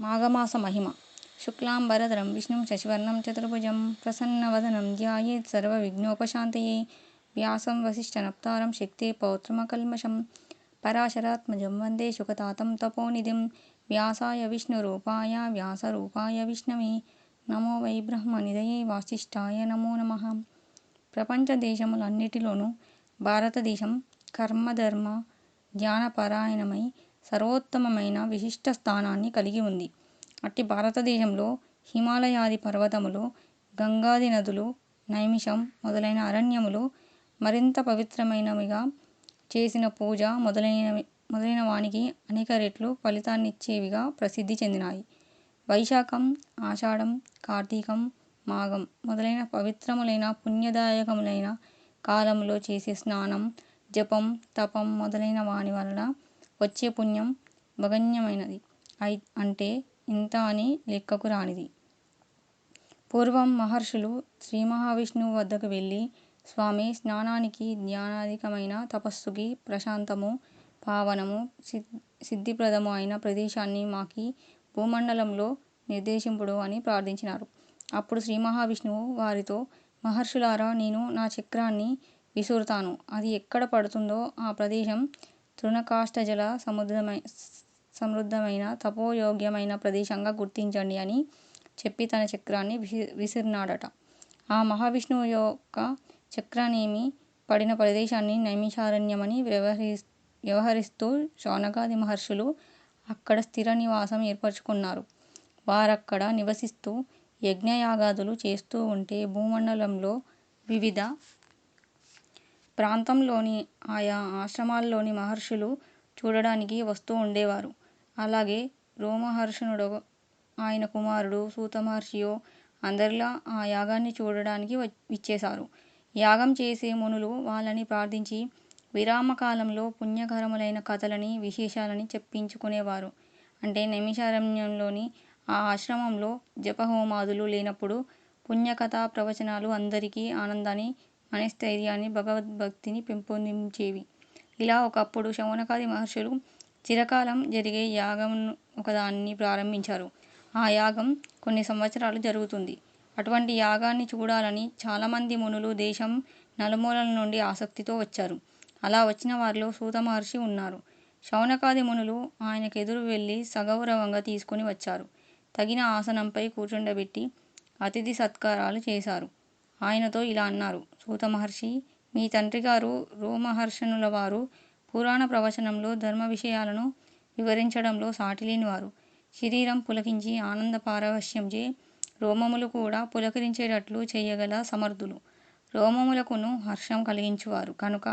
మాఘమాస మహిమ. శుక్లాంబరధరం విష్ణుం శశివర్ణం చతుర్భుజం ప్రసన్నవదనం ధ్యాయేత్ సర్వవిఘ్నోపశాంతయే వ్యాసం వసిష్ఠనప్తారం శక్తే పౌత్రమకల్మషం. పరాశరాత్మజం వందే శుకతాతం తపోనిధిం. వ్యాసాయ విష్ణురూపాయ వ్యాసరూపాయ విష్ణవే. నమో వై బ్రహ్మనిధయే వాసిష్ఠాయ నమో నమ. ప్రపంచ దేశములన్నిటిలోనూ భారతదేశం కర్మధర్మ జ్ఞానపరాయణమై సర్వోత్తమమైన విశిష్ట స్థానాన్ని కలిగి ఉంది. అట్టి భారతదేశంలో హిమాలయాది పర్వతములు గంగాది నదులు నైమిషం మొదలైన అరణ్యములు మరింత పవిత్రమైనవిగా చేసిన పూజ మొదలైన మొదలైన వానికి అనేక రెట్లు ఫలితాన్నిచ్చేవిగా ప్రసిద్ధి చెందినాయి. వైశాఖం ఆషాఢం కార్తీకం మాఘం మొదలైన పవిత్రములైన పుణ్యదాయకములైన కాలములో చేసే స్నానం జపం తపం మొదలైన వాని వలన వచ్చే పుణ్యం భగణ్యమైనది అయి అంటే ఇంత అని లెక్కకు రానిది. పూర్వం మహర్షులు శ్రీ మహావిష్ణువు వద్దకు వెళ్ళి స్వామి స్నానానికి జ్ఞానాధికమైన తపస్సుకి ప్రశాంతము పావనము సిద్ధిప్రదము అయిన ప్రదేశాన్ని మాకి భూమండలంలో నిర్దేశింపుడు అని ప్రార్థించినారు. అప్పుడు శ్రీ మహావిష్ణువు వారితో మహర్షులారా నేను నా చక్రాన్ని విసురుతాను. అది ఎక్కడ పడుతుందో ఆ ప్రదేశం తృణకాష్టజల సముద్రమై సమృద్ధమైన తపోయోగ్యమైన ప్రదేశంగా గుర్తించండి అని చెప్పి తన చక్రాన్ని విసి విసిరినాడట. ఆ మహావిష్ణువు యొక్క చక్రనేమి పడిన ప్రదేశాన్ని నైమిషారణ్యమని వ్యవహరి వ్యవహరిస్తూ శౌనకాది మహర్షులు అక్కడ స్థిర నివాసం ఏర్పరచుకున్నారు. వారక్కడ నివసిస్తూ యజ్ఞయాగాదులు చేస్తూ ఉంటే భూమండలంలో వివిధ ప్రాంతంలోని ఆయా ఆశ్రమాల్లోని మహర్షులు చూడడానికి వస్తూ ఉండేవారు. అలాగే రోమహర్షణుడు ఆయన కుమారుడు సూత మహర్షియో అందరిలా ఆ యాగాన్ని చూడడానికి విచ్చేశారు. యాగం చేసే మునులు వాళ్ళని ప్రార్థించి విరామకాలంలో పుణ్యకరములైన కథలని విశేషాలని చెప్పించుకునేవారు. అంటే నైమిషారణ్యంలోని ఆ ఆశ్రమంలో జపహోమాదులు లేనప్పుడు పుణ్యకథా ప్రవచనాలు అందరికీ ఆనందాన్ని మనస్థైర్యాన్ని భగవద్భక్తిని పెంపొందించేవి. ఇలా ఒకప్పుడు శౌనకాది మహర్షులు చిరకాలం జరిగే యాగం ఒకదాన్ని ప్రారంభించారు. ఆ యాగం కొన్ని సంవత్సరాలు జరుగుతుంది. అటువంటి యాగాన్ని చూడాలని చాలామంది మునులు దేశం నలుమూలల నుండి ఆసక్తితో వచ్చారు. అలా వచ్చిన వారిలో సూత మహర్షి ఉన్నారు. శౌనకాది మునులు ఆయనకు ఎదురు వెళ్ళి సగౌరవంగా తీసుకుని వచ్చారు. తగిన ఆసనంపై కూర్చుండబెట్టి అతిథి సత్కారాలు చేశారు. ఆయనతో ఇలా అన్నారు. సూత మహర్షి మీ తండ్రి గారు రోమహర్షణుల వారు పురాణ ప్రవచనంలో ధర్మ విషయాలను వివరించడంలో సాటిలేని వారు శరీరం పులకించి ఆనంద పారవశ్యంచే రోమములు కూడా పులకరించేటట్లు చేయగల సమర్థులు. రోమములకును హర్షం కలిగించువారు. కనుక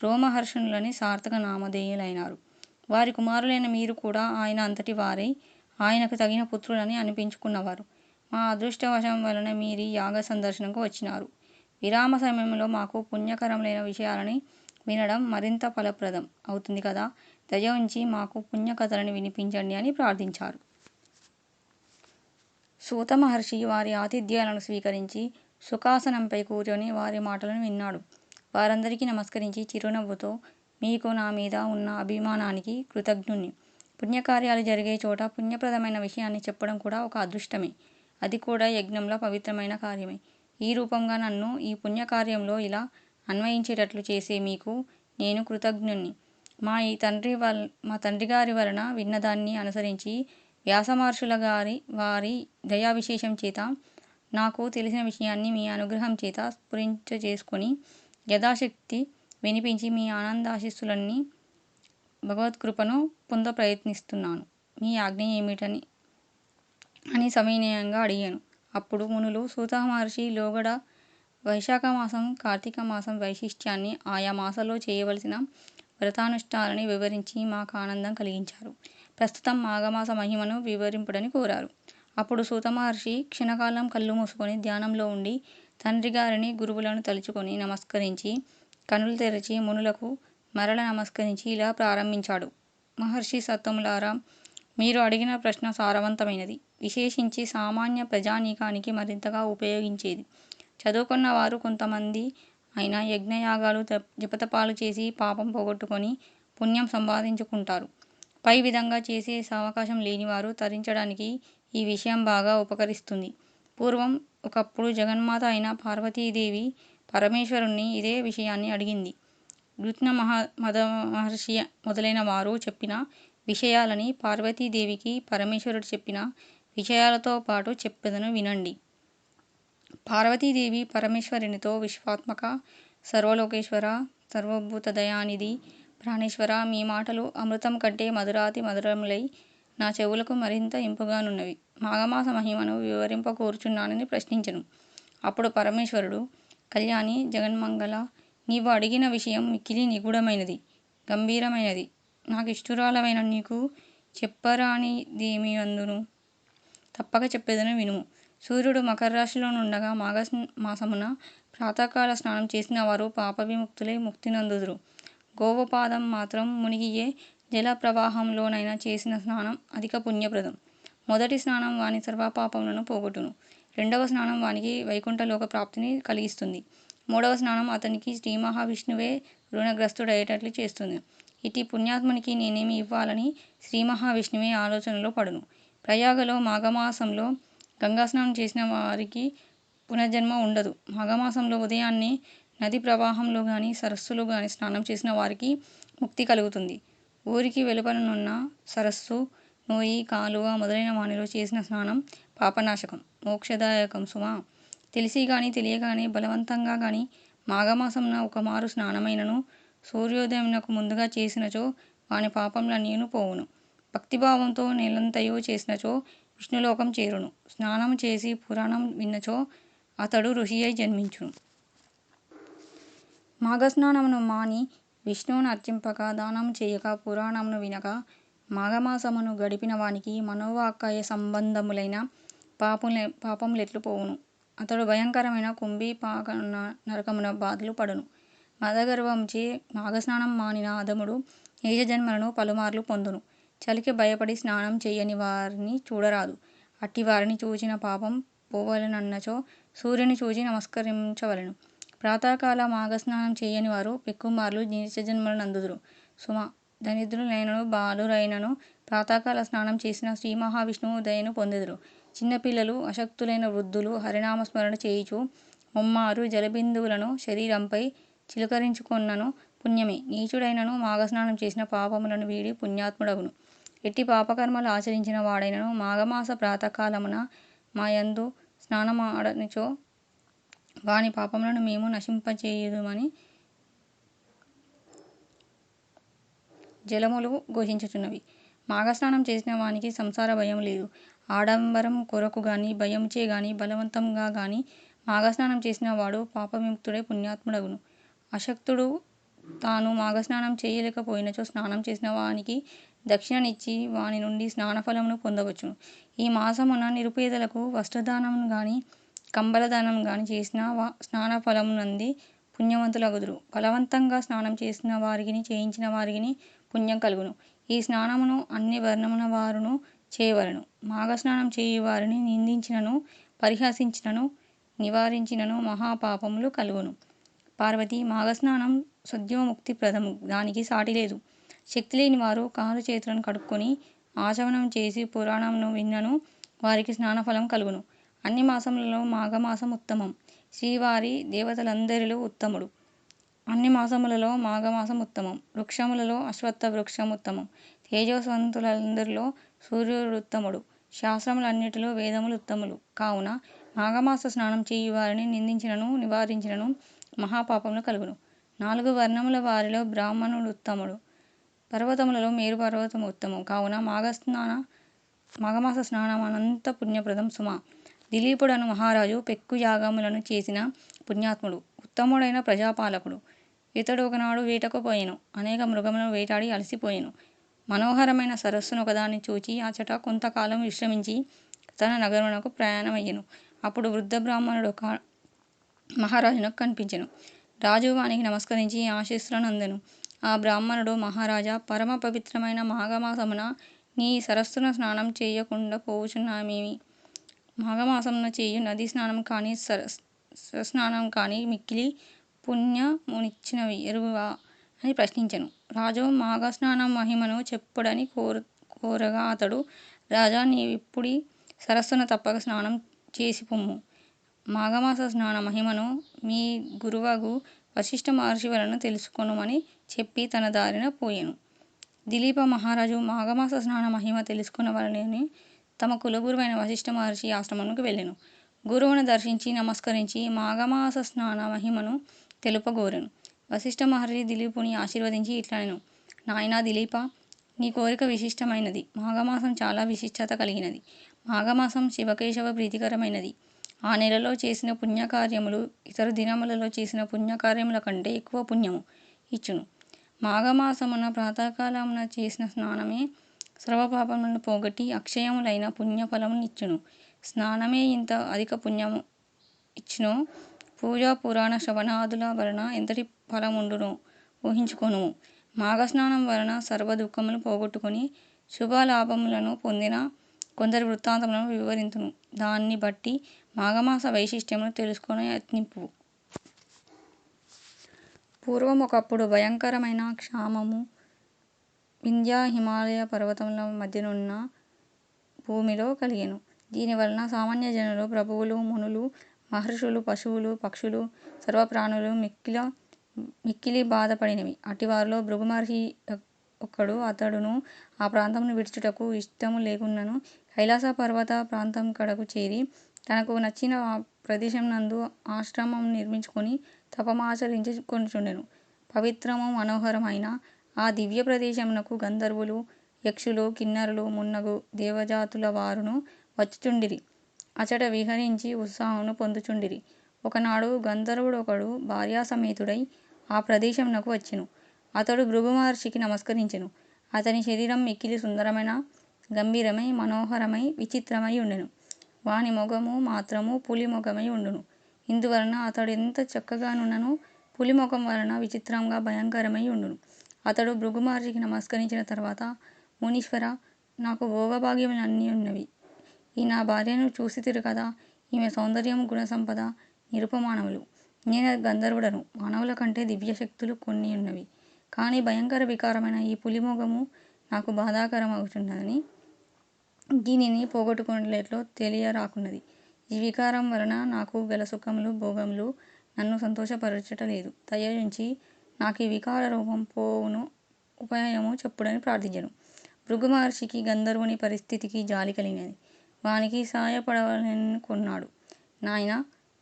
రోమహర్షణులని సార్థక నామధేయులైనారు. వారి కుమారులైన మీరు కూడా ఆయన అంతటి వారై ఆయనకు తగిన పుత్రులని అనిపించుకున్నవారు. మా అదృష్టవశం వలన మీరు యాగ సందర్శనకు వచ్చినారు. విరామ సమయంలో మాకు పుణ్యకరములైన విషయాలని వినడం మరింత ఫలప్రదం అవుతుంది కదా? దయ ఉంచి మాకు పుణ్యకథలను వినిపించండి అని ప్రార్థించారు. సూత మహర్షి వారి ఆతిథ్యాలను స్వీకరించి సుఖాసనంపై కూర్చొని వారి మాటలను విన్నాడు. వారందరికీ నమస్కరించి చిరునవ్వుతో మీకు నా మీద ఉన్న అభిమానానికి కృతజ్ఞుణ్ణి. పుణ్యకార్యాలు జరిగే చోట పుణ్యప్రదమైన విషయాన్ని చెప్పడం కూడా ఒక అదృష్టమే. అది కూడా యజ్ఞంలో పవిత్రమైన కార్యమే. ఈ రూపంగా నన్ను ఈ పుణ్యకార్యంలో ఇలా అన్వయించేటట్లు చేసే మీకు నేను కృతజ్ఞుణ్ణి. మా ఈ తండ్రి వల్ మా తండ్రి గారి వలన విన్నదాన్ని అనుసరించి వ్యాసమహర్షుల గారి వారి దయా విశేషం చేత నాకు తెలిసిన విషయాన్ని మీ అనుగ్రహం చేత స్ఫురించ చేసుకొని యథాశక్తి వినిపించి మీ ఆనందాశిస్సులన్నీ భగవత్కృపను పొంద ప్రయత్నిస్తున్నాను. మీ ఆజ్ఞ ఏమిటని అని సవినయంగా అడిగాను. అప్పుడు మునులు సూత మహర్షి లోగడ వైశాఖ మాసం కార్తీక మాసం వైశిష్ట్యాన్ని ఆయా మాసాల్లో చేయవలసిన వ్రతానుష్ఠానాలని వివరించి మాకు ఆనందం కలిగించారు. ప్రస్తుతం మాఘమాస మహిమను వివరింపుడని కోరారు. అప్పుడు సూత మహర్షి క్షణకాలం కళ్ళు మూసుకొని ధ్యానంలో ఉండి తండ్రి గారిని గురువులను తలుచుకొని నమస్కరించి కనులు తెరిచి మునులకు మరల నమస్కరించి ఇలా ప్రారంభించాడు. మహర్షి సత్తములారా మీరు అడిగిన ప్రశ్న సారవంతమైనది. విశేషించి సామాన్య ప్రజానీకానికి మరింతగా ఉపయోగించేది చదువుకున్న వారు కొంతమంది అయినా యజ్ఞయాగాలు జపతపాలు చేసి పాపం పోగొట్టుకొని పుణ్యం సంపాదించుకుంటారు పై విధంగా చేసే అవకాశం లేనివారు తరించడానికి ఈ విషయం బాగా ఉపకరిస్తుంది. పూర్వం ఒకప్పుడు జగన్మాత అయిన పార్వతీదేవి పరమేశ్వరుణ్ణి ఇదే విషయాన్ని అడిగింది. ఘృత్న మదమహర్షి మొదలైన వారు చెప్పిన విషయాలని పార్వతీదేవికి పరమేశ్వరుడు చెప్పిన విషయాలతో పాటు చెప్పెదను వినండి. పార్వతీదేవి పరమేశ్వరునితో విశ్వాత్మక, సర్వలోకేశ్వర, సర్వభూతదయానిధి, ప్రాణేశ్వర మీ మాటలు అమృతం కంటే మధురాతి మధురములై నా చెవులకు మరింత ఇంపుగానున్నవి. మాఘమాస మహిమను వివరింపకూర్చున్నానని ప్రశ్నించను ప్రశ్నించెను. అప్పుడు పరమేశ్వరుడు కళ్యాణి జగన్మంగళ నీవు అడిగిన విషయం మిక్కిలి నిగూఢమైనది, గంభీరమైనది. నాకు ఇష్టురాలమైన నీకు చెప్పరానిదేమియుందును? తప్పక చెప్పేదని వినుము. సూర్యుడు మకర రాశిలోనుండగా నుండగా మాఘమాసమున ప్రాతకాల స్నానం చేసిన వారు పాపవిముక్తులై ముక్తి ముక్తినందుదురు గోవపాదం మాత్రం మునిగియే జల ప్రవాహంలోనైనా చేసిన స్నానం అధిక పుణ్యప్రదం. మొదటి స్నానం వాని సర్వపాపములను పోగొట్టును. రెండవ స్నానం వానికి వైకుంఠలోక ప్రాప్తిని కలిగిస్తుంది. మూడవ స్నానం అతనికి శ్రీమహావిష్ణువే రుణగ్రస్తుడయ్యేటట్లు చేస్తుంది. ఇటు పుణ్యాత్మునికి నేనేమి ఇవ్వాలని శ్రీమహావిష్ణువే ఆలోచనలో పడును. ప్రయాగలో మాఘమాసంలో గంగాస్నానం చేసిన వారికి పునర్జన్మ ఉండదు. మాఘమాసంలో ఉదయాన్నే నది ప్రవాహంలో కానీ సరస్సులో కానీ స్నానం చేసిన వారికి ముక్తి కలుగుతుంది. ఊరికి వెలుపలనున్న సరస్సు, నోయి, కాలువ మొదలైన వానిలో చేసిన స్నానం పాపనాశకం, మోక్షదాయకం సుమా! తెలిసి కానీ తెలియగానే బలవంతంగా కానీ మాఘమాసంన ఒకమారు స్నానమైనను సూర్యోదయమునకు ముందుగా చేసినచో వాని పాపములన్నీయును పోవును. భక్తిభావంతో నెలంతయు చేసినచో విష్ణులోకం చేరును. స్నానం చేసి పురాణం విన్నచో అతడు ఋషియై జన్మించును. మాఘస్నానమును మాని విష్ణువును అర్చింపక, దానం చేయక, పురాణమును వినక మాఘమాసమును గడిపిన వానికి మనోవాకాయ సంబంధములైన పాపములెట్లు పోవును. అతడు భయంకరమైన కుంభీపాక నరకమున బాధలు పడును. మదగర్వముచే మాఘస్నానం మానిన అదముడు ఏజ నీచజన్మలను పలుమార్లు పొందును. చలికి భయపడి స్నానం చేయని వారిని చూడరాదు. అట్టి వారిని చూచిన పాపం పోవలెనన్నచో సూర్యుని చూచి నమస్కరించవలెను. ప్రాతకాల మాఘస్నానం చేయని వారు పెక్కుమార్లు నీచజన్మల నందుదురు సుమ దరిద్రులైనను బాలురైనను ప్రాతకాల స్నానం చేసిన శ్రీ మహావిష్ణువు దయను పొందెదరు. చిన్నపిల్లలు, అశక్తులైన వృద్ధులు హరినామస్మరణ చేయుచు ముమ్మారు జలబిందువులను శరీరంపై చిలకరించుకొన్నను పుణ్యమే. నీచుడైనను మాఘస్నానం చేసిన పాపములను వీడి పుణ్యాత్ముడగును. ఎట్టి పాపకర్మలు ఆచరించిన వాడైనను మాఘమాస ప్రాతఃకాలమున మాయందు స్నానమాడనిచో వాని పాపములను మేము నశింపచేయుదుమని జలములు ఘోషించుచున్నవి. మాఘస్నానం చేసిన వానికి సంసార భయం లేదు. ఆడంబరం కొరకు గాని, భయంచే గాని, బలవంతంగా గాని మాఘస్నానం చేసిన వాడు పాపవిముక్తుడే పుణ్యాత్ముడగును. అశక్తుడు తాను మాఘస్నానం చేయలేకపోయినచో స్నానం చేసిన వానికి దక్షిణనిచ్చి వాని నుండి స్నానఫలమును పొందవచ్చును. ఈ మాసమున నిరుపేదలకు వస్త్రదానం గాని, కంబళదానము గాని చేసిన వా స్నానఫలమునంది పుణ్యవంతులగుదురు. బలవంతంగా స్నానం చేసిన వారికిని, చేయించిన వారికిని పుణ్యం కలుగును. ఈ స్నానమును అన్ని వర్ణమున వారును చేయవలెను. మాఘస్నానం చేయువారిని నిందించినను, పరిహసించినను, నివారించినను మహాపాపములు కలుగును. పార్వతి మాఘస్నానం సద్యోముక్తి ప్రదము. దానికి శక్తి లేని వారు కాలు చేతులను కడుక్కొని ఆచమనం చేసి పురాణమును విన్నను వారికి స్నానఫలం కలుగును. అన్ని మాసములలో మాఘమాసం ఉత్తమం. శ్రీవారి దేవతలందరిలో ఉత్తముడు. అన్ని మాసములలో మాఘమాసం ఉత్తమం. వృక్షములలో అశ్వత్థ వృక్షముత్తమం. సూర్యుడు ఉత్తముడు శాస్త్రములన్నిటిలో వేదములు ఉత్తములు. కావున మాఘమాస స్నానం చేయు వారిని నిందించినను, నివారించినను మహాపాపములు కలుగును. నాలుగు వర్ణముల వారిలో బ్రాహ్మణుడుత్తముడు. పర్వతములలో మేరు పర్వతము ఉత్తమం. కావున మాఘస్నాన మాఘమాస స్నానం అనంత పుణ్యప్రదం సుమా! దిలీపుడను మహారాజు పెక్కు యాగములను చేసిన పుణ్యాత్ముడు. ఉత్తముడైన ప్రజాపాలకుడు. ఇతడు ఒకనాడు వేటకు పోయెను. అనేక మృగములను వేటాడి అలసిపోయాను మనోహరమైన సరస్సును ఒకదాన్ని చూచి అచట కొంతకాలం విశ్రమించి తన నగరమునకు ప్రయాణమయ్యెను. అప్పుడు వృద్ధ ఒక మహారాజునకు కనిపించెను రాజు వానికి నమస్కరించి ఆశీస్సులనందెను. ఆ బ్రాహ్మణుడు మహారాజా! పరమ పవిత్రమైన మాఘమాసమున నీ సరస్సున స్నానం చేయకుండా పోవుచున్నామేమి? మాఘమాసమున చేయు నదీ కానీ సర స్నానం కానీ మిక్కిలి పుణ్యమునిచ్చునవి ఎరుగుదువా? అని ప్రశ్నించను రాజు మాఘస్నానం మహిమను చెప్పుడని కోరు కోరగా అతడు రాజా నీవిప్పుడి సరస్సున తప్పక స్నానం చేసి పొమ్ము మాఘమాస స్నాన మహిమను మీ గురువగు వశిష్ఠ మహర్షి వలన తెలుసుకొనుమని చెప్పి తన దారిన పోయెను. దిలీప మహారాజు మాఘమాస స్నాన మహిమ తెలుసుకున్న వలనని తమ కులగురువైన వశిష్ఠ మహర్షి ఆశ్రమమునకు వెళ్ళెను. గురువును దర్శించి నమస్కరించి మాఘమాస స్నాన మహిమను తెలుపగోరాను వశిష్ఠ మహర్షి దిలీపుని ఆశీర్వదించి ఇట్లాను నాయనా దిలీప నీ కోరిక విశిష్టమైనది. మాఘమాసం చాలా విశిష్టత కలిగినది. మాఘమాసం శివకేశవ ప్రీతికరమైనది. ఆ నెలలో చేసిన పుణ్యకార్యములు ఇతర దినములలో చేసిన పుణ్యకార్యముల కంటే ఎక్కువ పుణ్యము ఇచ్చును. మాఘమాసమున ప్రాతకాలమున చేసిన స్నానమే సర్వపాపములను పోగొట్టి అక్షయములైన పుణ్యఫలమును ఇచ్చును స్నానమే ఇంత అధిక పుణ్యము ఇచ్చును పూజ పురాణ శ్రవణాదుల వలన ఎంతటి ఫలముండును ఊహించుకొనుము. మాఘస్నానం వలన సర్వ దుఃఖములు పోగొట్టుకొని శుభలాభములను పొందిన కొందరి వృత్తాంతములను వివరించును దాన్ని బట్టి మాఘమాస వైశిష్ట్యమును యత్నింపు పూర్వం ఒకప్పుడు భయంకరమైన క్షామము వింధ్య హిమాలయ పర్వతముల మధ్యనున్న భూమిలో కలిగెను. దీనివలన సామాన్య జనులు, ప్రభువులు, మునులు, మహర్షులు, పశువులు, పక్షులు, సర్వప్రాణులు మిక్కిలి బాధపడినవి అటివారిలో అట్టివారిలో ఒకడు. అతడును ఆ ప్రాంతమును విడుచుటకు ఇష్టము లేకున్నను కైలాస పర్వత ప్రాంతం కడకు చేరి తనకు నచ్చిన ఆ ప్రదేశమునందు ఆశ్రమం నిర్మించుకొని తపమాచరించుకొనుచుండెను పవిత్రము మనోహరమైన ఆ దివ్య ప్రదేశమునకు గంధర్వులు, యక్షులు, కిన్నరులు మున్నగు దేవజాతుల వారును వచ్చుచుండిరి. అచట విహరించి ఉత్సాహమును పొందుచుండిరి. ఒకనాడు గంధర్వుడొకడు భార్యాసమేతుడై ఆ ప్రదేశమునకు వచ్చెను. అతడు భృగు మహర్షికి నమస్కరించెను. అతని శరీరం మిక్కిలి సుందరమైన గంభీరమై, మనోహరమై, విచిత్రమై యుండెను. వాని మొగము మాత్రము పులి మొగమై ఉండును ఇందువలన అతడు ఎంత చక్కగానున్నను పులి మొగము వలన విచిత్రంగా భయంకరమై యుండును. అతడు భృగు మహర్షికి నమస్కరించిన తర్వాత మునీశ్వరా! నాకు భోగభాగ్యములన్నియున్నవి. ఈ నా భార్యను చూసితిరు కదా! ఈమె సౌందర్యము, గుణసంపద నిరుపమానములు. నేను గంధర్వుడను. మానవుల కంటే దివ్యశక్తులు కొన్నియున్నవి. కానీ భయంకర వికారమైన ఈ పులి మొగము నాకు బాధాకరమగుచున్నది. దీనిని పోగొట్టుకొనుటెట్లో తెలియరాకున్నది. ఈ వికారం వలన నాకు గల సుఖములు, భోగములు నన్ను సంతోషపరచుటలేదు. దయయుంచి ఈ వికార రూపం పోవును ఉపాయము చెప్పుడని ప్రార్థించెను. భృగు మహర్షికి గంధర్వుని పరిస్థితికి జాలి కలిగినది. వానికి సాయపడవలెననుకొన్నాడు. నాయన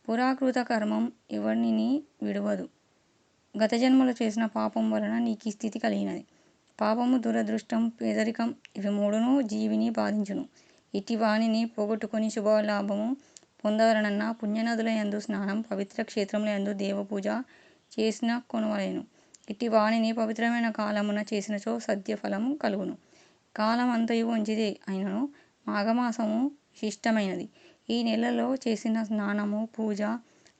పురాకృత కర్మం ఎవరిని విడవదు గత జన్మలో చేసిన పాపం వలన నీకీ స్థితి కలిగినది. పాపము, దురదృష్టం పేదరికం ఇవి మూడును జీవిని బాధించును. ఇట్టి వానిని పోగొట్టుకొని శుభలాభము పొందవలనన్న పుణ్యనదుల యందు స్నానం పవిత్ర క్షేత్రముల యందు దేవపూజ చేసినకొనవలెను. ఇట్టి వాణిని పవిత్రమైన కాలమున చేసినచో సద్యఫలము కలుగును. కాలం అంతయు మంచిదే అయినను మాఘమాసము విశిష్టమైనది. ఈ నెలలో చేసిన స్నానము, పూజ,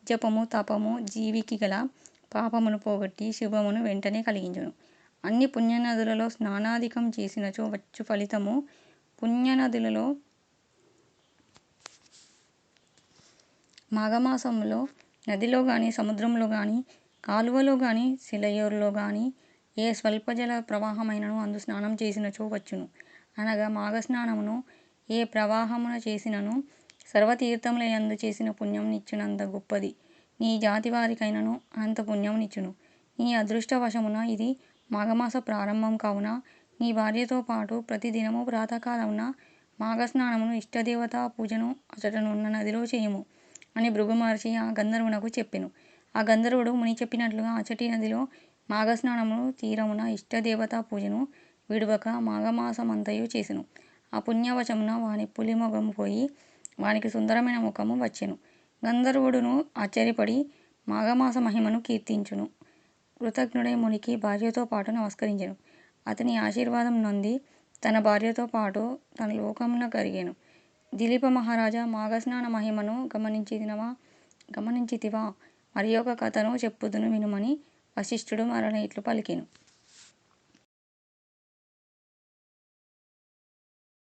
జపము, తపము జీవికి గల పాపమును పోగొట్టి శుభమును వెంటనే కలిగించును. అన్ని పుణ్యనదులలో స్నానాధికం చేసినచో వచ్చు ఫలితము పుణ్యనదులలో కానీ కాలువలో కానీ కాలువలోగాని, కానీ ఏ స్వల్పజల ప్రవాహమైనను అందు స్నానం చేసినచో వచ్చును. అనగా మాఘస్నానమును ఏ ప్రవాహమున చేసినను సర్వతీర్థములందు చేసిన పుణ్యం నిచ్చునంత గొప్పది. నీ జాతి వారికైనను అంత పుణ్యం నిచ్చును. నీ అదృష్టవశమున ఇది మాఘమాస ప్రారంభం కావున నీ భార్యతో పాటు ప్రతి దినము మాఘస్నానమును ఇష్టదేవతా పూజను అచటనున్న నదిలో చేయుము అని భృగు మహర్షి ఆ గంధర్వునకు చెప్పెను. ఆ గంధర్వుడు ముని చెప్పినట్లుగా అచటి నదిలో మాఘస్నానమును తీరమున ఇష్టదేవతా పూజను విడువక మాఘమాసమంతయు చేసెను. ఆ పుణ్యవశమున వాని పులి పోయి వానికి సుందరమైన ముఖము వచ్చెను. గంధర్వుడును ఆశ్చర్యపడి మాఘమాస మహిమను కీర్తించును కృతజ్ఞుడై మునికి భార్యతో పాటు నమస్కరించెను. అతని ఆశీర్వాదం నొంది తన భార్యతో పాటు తన లోకమున కరిగెను. దిలీప మహారాజా! మాఘస్నాన మహిమను గమనించితివా? ఒక కథను చెప్పుదును వినుమని వశిష్ఠుడు మరల ఇట్లు పలికెను.